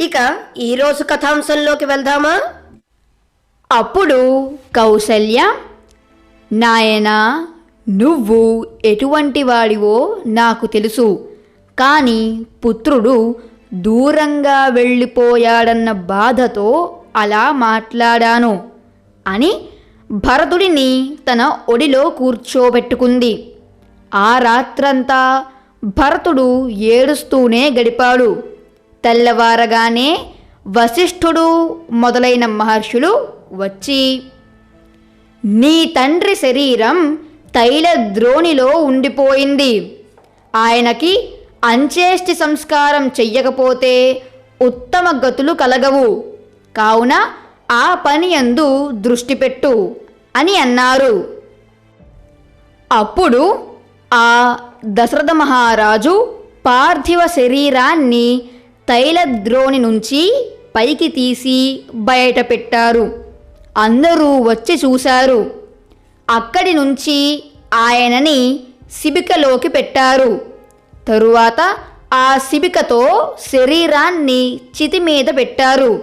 ఇక ఈరోజు కథాంశంలోకి వెళ్దామా? అప్పుడు కౌసల్య నాయనా నువ్వు ఎటువంటి వాడివో నాకు తెలుసు. కానీ పుత్రుడు దూరంగా వెళ్ళిపోయాడన్న బాధతో అలా మాట్లాడాను అని భరతుడిని తన ఒడిలో కూర్చోబెట్టుకుంది. ఆ రాత్రంతా భరతుడు ఏడుస్తూనే గడిపాడు. తెల్లవారగానే వశిష్ఠుడు మొదలైన మహర్షులు వచ్చి నీ తండ్రి శరీరం తైల ద్రోణిలో ఉండిపోయింది. ఆయనకి అంచేష్టి సంస్కారం చెయ్యకపోతే ఉత్తమ గతులు కలగవు. కావున ఆ పని యందు దృష్టి పెట్టు అని అన్నారు. అప్పుడు ఆ దశరథ మహారాజు పార్థివ శరీరాన్ని తైలద్రోణి నుంచి పైకి తీసి బయట పెట్టారు. అందరూ వచ్చి చూశారు. అక్కడి నుంచి ఆయనని శిబికలోకి పెట్టారు. తరువాత ఆ శిబికతో శరీరాన్ని చితి మీద పెట్టారు.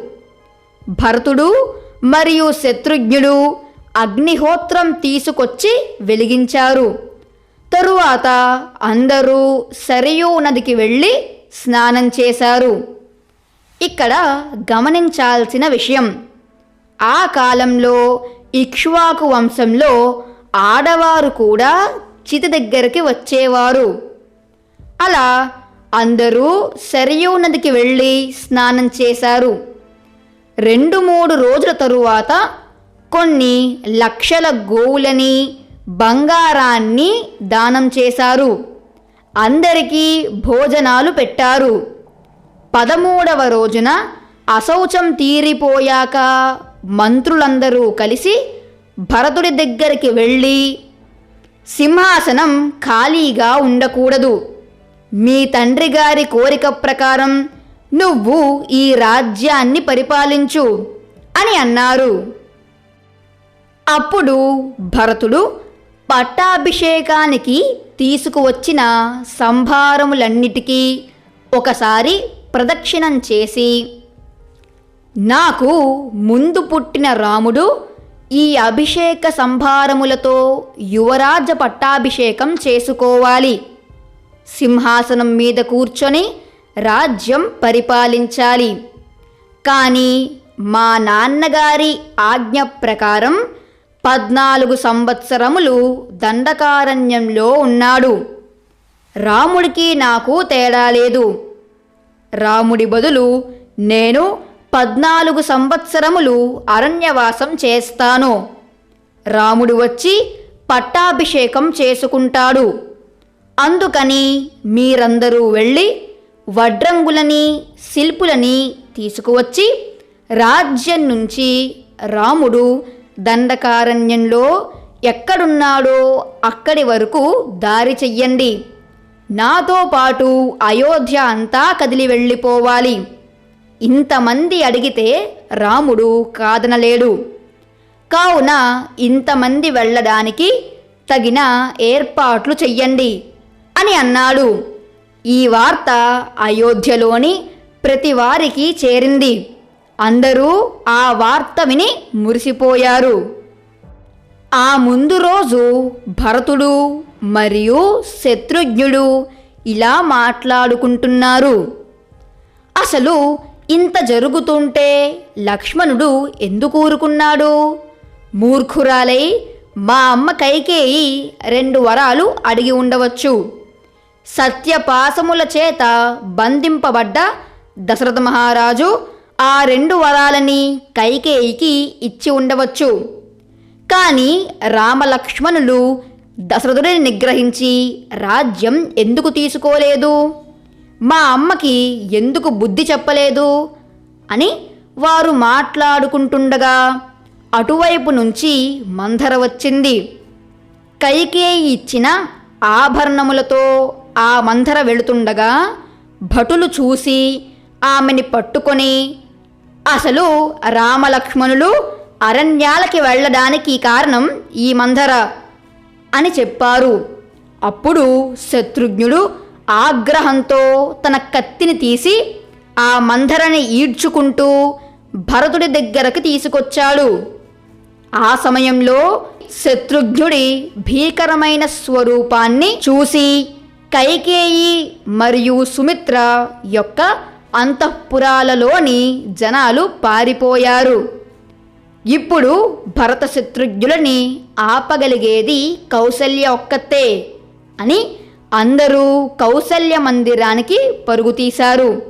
భరతుడు మరియు శత్రుఘ్నుడు అగ్నిహోత్రం తీసుకొచ్చి వెలిగించారు. తరువాత అందరూ సరియూ నదికి వెళ్ళి స్నానం చేశారు. ఇక్కడ గమనించాల్సిన విషయం ఆ కాలంలో ఇక్ష్వాకు వంశంలో ఆడవారు కూడా చితి దగ్గరికి వచ్చేవారు. అలా అందరూ సరియూ నదికి వెళ్ళి స్నానం చేశారు. రెండు మూడు రోజుల తరువాత కొన్ని లక్షల గోవులని బంగారాన్ని దానం చేశారు. అందరికీ భోజనాలు పెట్టారు. పదమూడవ రోజున అశౌచం తీరిపోయాక మంత్రులందరూ కలిసి భరతుడి దగ్గరికి వెళ్ళి సింహాసనం ఖాళీగా ఉండకూడదు. మీ తండ్రి గారి కోరిక ప్రకారం నువ్వు ఈ రాజ్యాన్ని పరిపాలించు అని అన్నారు. అప్పుడు భరతుడు పట్టాభిషేకానికి తీసుకువచ్చిన సంభారములన్నిటికీ ఒకసారి ప్రదక్షిణం చేసి నాకు ముందు పుట్టిన రాముడు ఈ అభిషేక సంభారములతో యువరాజ పట్టాభిషేకం చేసుకోవాలి. సింహాసనం మీద కూర్చొని రాజ్యం పరిపాలించాలి. కానీ మా నాన్నగారి ఆజ్ఞ ప్రకారం పద్నాలుగు సంవత్సరములు దండకారణ్యంలో ఉన్నాడు. రాముడికి నాకు తేడా లేదు. రాముడి బదులు నేను పద్నాలుగు సంవత్సరములు అరణ్యవాసం చేస్తాను. రాముడు వచ్చి పట్టాభిషేకం చేసుకుంటాడు. అందుకని మీరందరూ వెళ్ళి వడ్రంగులని శిల్పులని తీసుకువచ్చి రాజ్యం నుంచి రాముడు దండకారణ్యంలో ఎక్కడున్నాడో అక్కడి వరకు దారి చెయ్యండి. నాతో పాటు అయోధ్య అంతా కదిలి వెళ్ళిపోవాలి. ఇంతమంది అడిగితే రాముడు కాదనలేడు. కావున ఇంతమంది వెళ్ళడానికి తగిన ఏర్పాట్లు చెయ్యండి అని అన్నాడు. ఈ వార్త అయోధ్యలోని ప్రతి వారికి చేరింది. అందరూ ఆ వార్త విని మురిసిపోయారు. ఆ ముందు రోజు భరతుడు మరియు శత్రుఘ్నుడు ఇలా మాట్లాడుకుంటున్నారు. అసలు ఇంత జరుగుతుంటే లక్ష్మణుడు ఎందుకు ఊరుకున్నాడు? మూర్ఖురాలై మా అమ్మ కైకేయి రెండు వరాలు అడిగి ఉండవచ్చు. సత్యపాసముల చేత బంధింపబడ్డ దశరథ మహారాజు ఆ రెండు వరాలని కైకేయికి ఇచ్చి ఉండవచ్చు. కానీ రామలక్ష్మణులు దశరథుడిని నిగ్రహించి రాజ్యం ఎందుకు తీసుకోలేదు? మా అమ్మకి ఎందుకు బుద్ధి చెప్పలేదు? అని వారు మాట్లాడుకుంటుండగా అటువైపు నుంచి మంధర వచ్చింది. కైకేయి ఇచ్చిన ఆభరణములతో ఆ మంధర వెళుతుండగా భటులు చూసి ఆమెని పట్టుకొని అసలు రామలక్ష్మణులు అరణ్యాలకి వెళ్ళడానికి కారణం ఈ మంధర అని చెప్పారు. అప్పుడు శత్రుఘ్నుడు ఆగ్రహంతో తన కత్తిని తీసి ఆ మంధరని ఈడ్చుకుంటూ భరతుడి దగ్గరకు తీసుకొచ్చాడు. ఆ సమయంలో శత్రుఘ్నుడి భీకరమైన స్వరూపాన్ని చూసి కైకేయి మరియు సుమిత్ర యొక్క అంతఃపురాలలోని జనాలు పారిపోయారు. ఇప్పుడు భరత శత్రుఘ్నులని ఆపగలిగేది కౌసల్య ఒక్కతే అని అందరూ కౌసల్య మందిరానికి పరుగు తీశారు.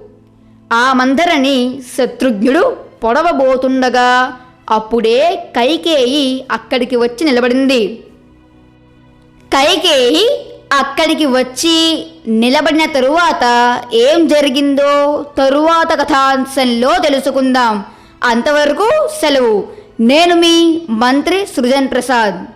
ఆ మందరని శత్రుఘ్నుడు పొడవబోతుండగా అప్పుడే కైకేయి అక్కడికి వచ్చి నిలబడింది. కైకేయి అక్కడికి వచ్చి నిలబడిన తరువాత ఏం జరిగిందో తరువాత కథాంశంలో తెలుసుకుందాం. అంతవరకు సెలవు. నేను మీ మంత్రి సృజన్ ప్రసాద్.